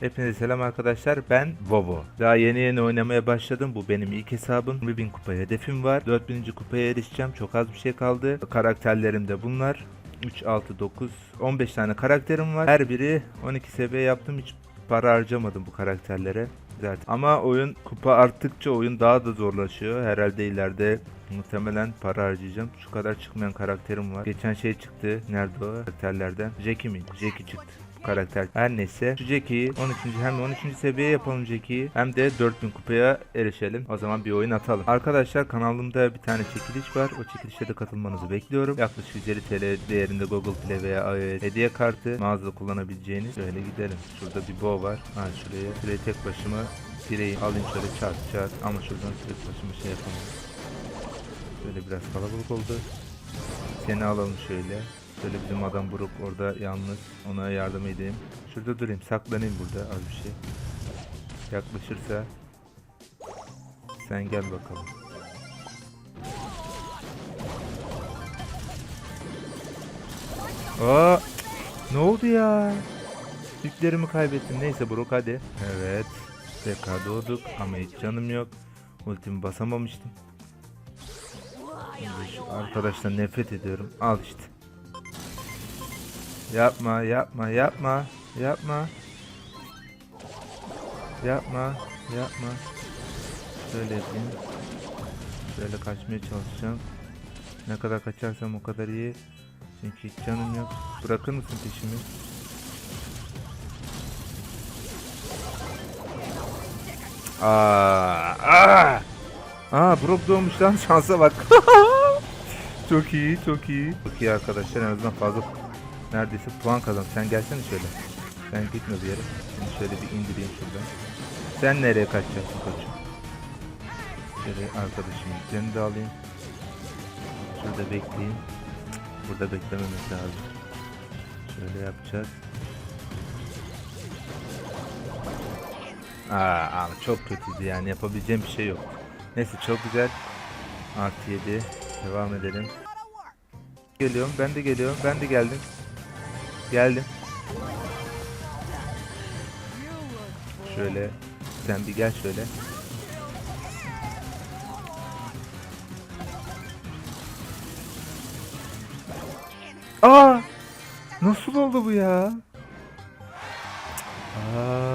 Hepinize selam arkadaşlar. Ben Vovo. Daha yeni yeni oynamaya başladım. Bu benim ilk hesabım. 20.000 kupaya hedefim var. 4000. kupaya erişeceğim. Çok az bir şey kaldı. Karakterlerim de bunlar. 3, 6, 9, 15 tane karakterim var. Her biri 12 seviye yaptım. Hiç para harcamadım bu karakterlere. Zaten. Ama oyun kupa arttıkça oyun daha da zorlaşıyor. Herhalde ileride muhtemelen para harcayacağım. Şu kadar çıkmayan karakterim var. Geçen şey çıktı. Nerede o? Karakterlerden. Jackie mi? Jackie çıktı karakter. Her neyse. Şu Jackie'yi 13. hem 13. seviye yapalım Jackie'yi hem de 4000 kupaya erişelim. O zaman bir oyun atalım. Arkadaşlar kanalımda bir tane çekiliş var. O çekilişe de katılmanızı bekliyorum. Yaklaşık 150 TL değerinde Google Play veya iOS hediye kartı mağazada kullanabileceğiniz. Şöyle gidelim. Şurada bir bow var. Ha şuraya. Şuraya tek başıma direği alayım şöyle çat çat. Ama şuradan tek başıma şey yapamam. Şöyle biraz kalabalık oldu. Seni alalım şöyle. Şöyle bizim adam Brook orada yalnız. Ona yardım edeyim. Şurada durayım. Saklanayım burada az bir şey. Yaklaşırsa sen gel bakalım. Aa, ne oldu ya? Yüklerimi kaybettim. Neyse Brook hadi. Evet. Tekrar doğduk ama hiç canım yok. Ultimi basamamıştım. Arkadaşlar nefret ediyorum. Al işte. Yapma, yapma, yapma, yapma. Yapma, yapma. Şöyle yapayım. Şöyle kaçmaya çalışacağım. Ne kadar kaçarsam o kadar iyi. Çünkü hiç canım yok. Bırakır mısın peşimi? Aa, aa. Aa, Brock doğmuş lan şansa bak. çok iyi, çok iyi. Çok iyi arkadaşlar en azından fazla neredeyse puan kazan. Sen gelsene şöyle. Sen gitme bir yere. Seni şöyle bir indireyim şuradan. Sen nereye kaçacaksın koçum? Şöyle arkadaşım seni de alayım. Şurada bekleyeyim. Burada beklememiz lazım. Şöyle yapacağız. Aa, ama çok kötüydü yani yapabileceğim bir şey yok. Neyse çok güzel. Artı 7. Devam edelim. Geliyorum ben de geliyorum ben de geldim. Geldim. Şöyle sen bir gel şöyle. Aa! Nasıl oldu bu ya? Aa.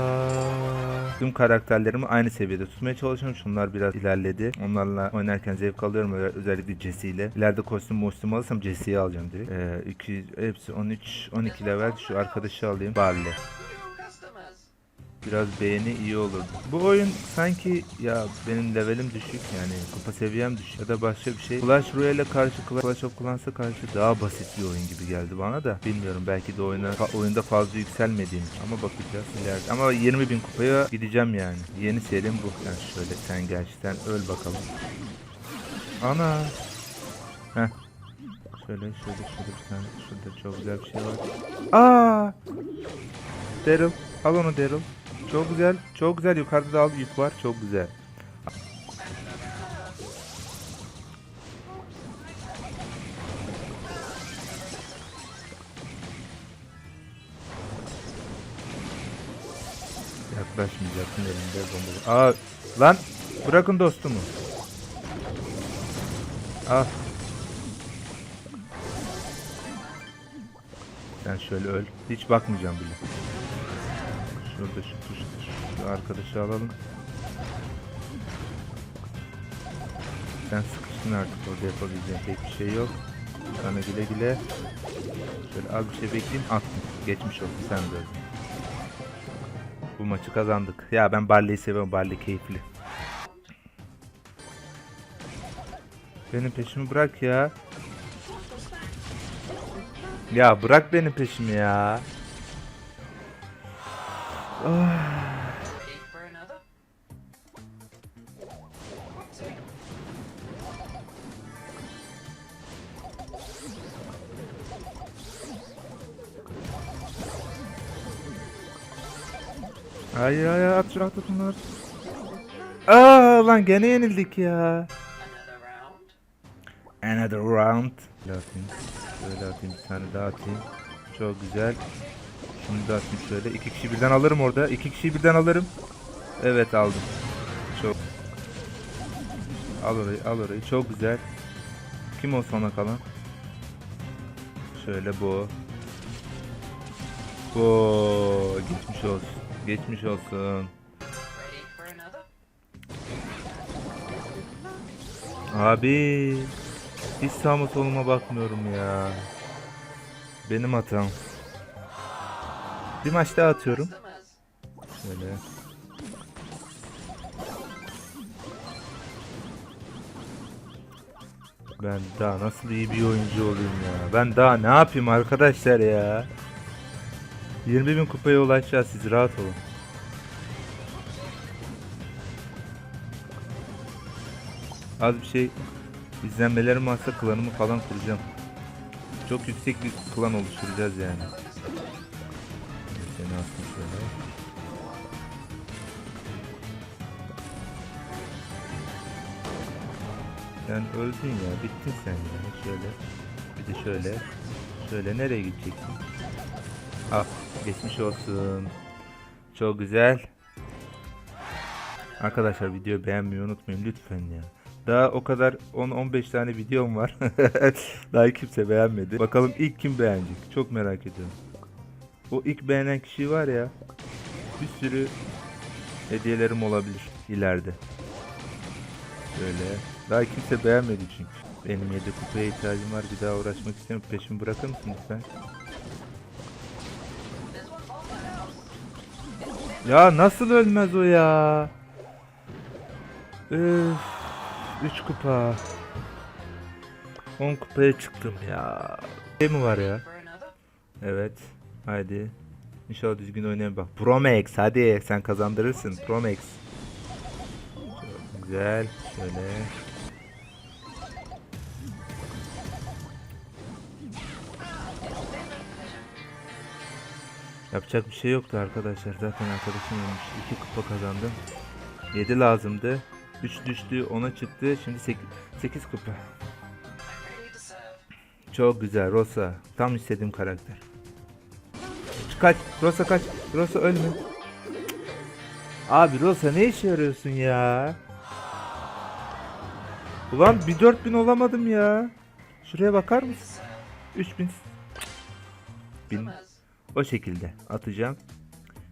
Tüm karakterlerimi aynı seviyede tutmaya çalışıyorum. Şunlar biraz ilerledi. Onlarla oynarken zevk alıyorum. Özellikle Jesse ile. İleride kostüm kostüm alırsam Jesse'yi alacağım direkt. Ee, iki, hepsi 13, 12 level. Şu arkadaşı alayım. Barley. Biraz beğeni iyi olurdu. Bu oyun sanki ya benim levelim düşük yani kupa seviyem düşük ya da başka bir şey. Clash Royale'e karşı Clash of Clans'a karşı daha basit bir oyun gibi geldi bana da. Bilmiyorum belki de oyuna, oyunda fazla yükselmediğim ama bakacağız ileride. Ama 20 bin kupaya gideceğim yani. Yeni serim bu. Yani şöyle sen sen öl bakalım. Ana. Heh. Şöyle şöyle şöyle bir tane şurada çok güzel bir şey var. Aa! Daryl. Al onu Daryl. Çok güzel. Çok güzel. Yukarıda da al yük var. Çok güzel. Yaklaşmayacaksın elinde bomba. Aa lan bırakın dostumu. Al. Sen şöyle öl. Hiç bakmayacağım bile. Şurada şu tuş, şu arkadaşı alalım. Sen sıkıştın artık orada yapabileceğin pek bir şey yok. Sana güle güle. Şöyle az bir şey bekleyeyim attım. Geçmiş olsun sen de öldün. Bu maçı kazandık. Ya ben Barley'i seviyorum. Barley keyifli. Benim peşimi bırak ya. Ya bırak benim peşimi ya. Hayır hayır at şunu şunları. Aa lan gene yenildik ya. Another round? Şöyle atayım. Böyle atayım bir tane daha atayım. Çok güzel. Şunu da atayım şöyle. İki kişi birden alırım orada. İki kişi birden alırım. Evet aldım. Çok. Al orayı, al orayı. Çok güzel. Kim o sona kalan? Şöyle bu. Bu. Geçmiş olsun. Geçmiş olsun. Abi. Hiç sağıma soluma bakmıyorum ya. Benim hatam. Bir maç daha atıyorum. Şöyle. Ben daha nasıl iyi bir oyuncu olayım ya. Ben daha ne yapayım arkadaşlar ya. 20 bin kupaya ulaşacağız siz rahat olun. Az bir şey izlenmelerim varsa klanımı falan kuracağım. Çok yüksek bir klan oluşturacağız yani. Attım şöyle. Sen öldün ya, bittin sen ya. Şöyle, bir de şöyle. Şöyle nereye gideceksin? Ah, geçmiş olsun. Çok güzel. Arkadaşlar videoyu beğenmeyi unutmayın lütfen ya. Daha o kadar 10-15 tane videom var. Daha kimse beğenmedi. Bakalım ilk kim beğenecek? Çok merak ediyorum. O ilk beğenen kişi var ya. Bir sürü hediyelerim olabilir ileride. Böyle. Daha kimse beğenmedi çünkü. Benim 7 kupaya ihtiyacım var. Bir daha uğraşmak istemiyorum. Peşimi bırakır mısın lütfen? Ya nasıl ölmez o ya? Üf, 3 kupa. 10 kupaya çıktım ya. Şey mi var ya? Evet. Haydi. İnşallah düzgün oynayayım bak. Promax hadi sen kazandırırsın. Promax. Çok güzel. Şöyle. Yapacak bir şey yoktu arkadaşlar. Zaten arkadaşım ölmüş. 2 kupa kazandım. 7 lazımdı. 3 düştü. 10'a çıktı. Şimdi 8, 8 kupa. Çok güzel Rosa. Tam istediğim karakter. Kaç. Rosa kaç. Rosa ölme. Abi Rosa ne işe yarıyorsun ya? Ulan bir 4000 olamadım ya. Şuraya bakar mısın? 3000. Bin. O şekilde atacağım.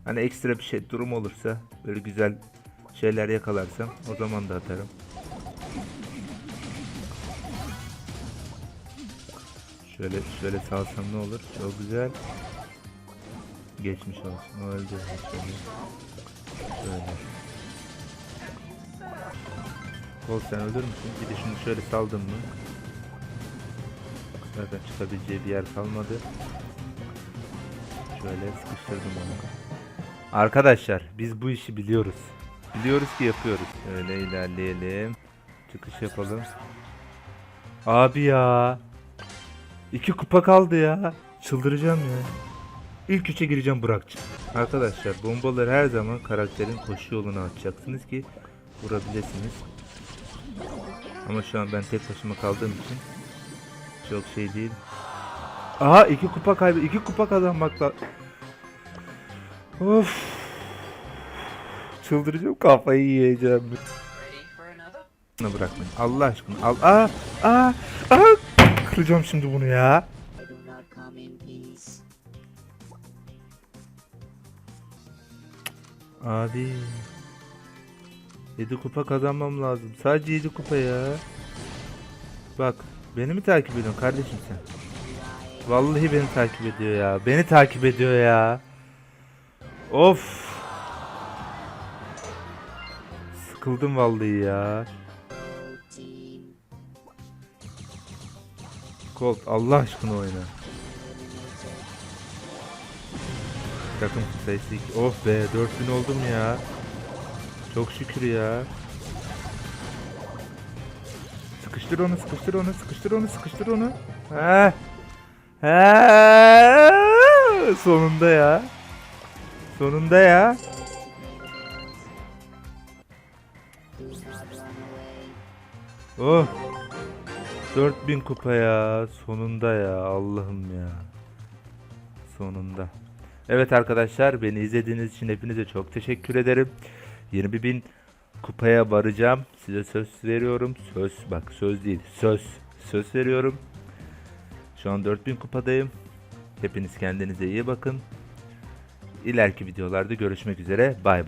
Hani ekstra bir şey durum olursa böyle güzel şeyler yakalarsam o zaman da atarım. Şöyle şöyle salsam ne olur? Çok güzel. Geçmiş olsun. O öldü. Kol sen ölür müsün? Şunu şöyle saldım mı? Zaten çıkabileceği bir yer kalmadı. Şöyle sıkıştırdım onu. Arkadaşlar biz bu işi biliyoruz. Biliyoruz ki yapıyoruz. Öyle ilerleyelim. Çıkış yapalım. Abi ya. İki kupa kaldı ya. Çıldıracağım ya. İlk üçe gireceğim bırakacağım. Arkadaşlar bombaları her zaman karakterin koşu yoluna atacaksınız ki vurabilirsiniz. Ama şu an ben tek başıma kaldığım için çok şey değil. Aha iki kupa kaybı. iki kupa kazanmakla. Of. Çıldıracağım kafayı yiyeceğim. Bırakmayın. Allah aşkına. Al. Aa, aa, aa. Kıracağım şimdi bunu ya. Abi. 7 kupa kazanmam lazım. Sadece 7 kupa ya. Bak. Beni mi takip ediyorsun kardeşim sen? Vallahi beni takip ediyor ya. Beni takip ediyor ya. Of. Sıkıldım vallahi ya. Colt Allah aşkına oyna. Takım 2. Oh be 4000 oldum ya. Çok şükür ya. Sıkıştır onu, sıkıştır onu, sıkıştır onu, sıkıştır onu. He. He. Sonunda ya. Sonunda ya. Oh. 4000 kupa ya. Sonunda ya. Allah'ım ya. Sonunda. Evet arkadaşlar beni izlediğiniz için hepinize çok teşekkür ederim. 20 bin kupaya varacağım. Size söz veriyorum. Söz bak söz değil söz. Söz veriyorum. Şu an 4000 kupadayım. Hepiniz kendinize iyi bakın. İleriki videolarda görüşmek üzere. Bay bay.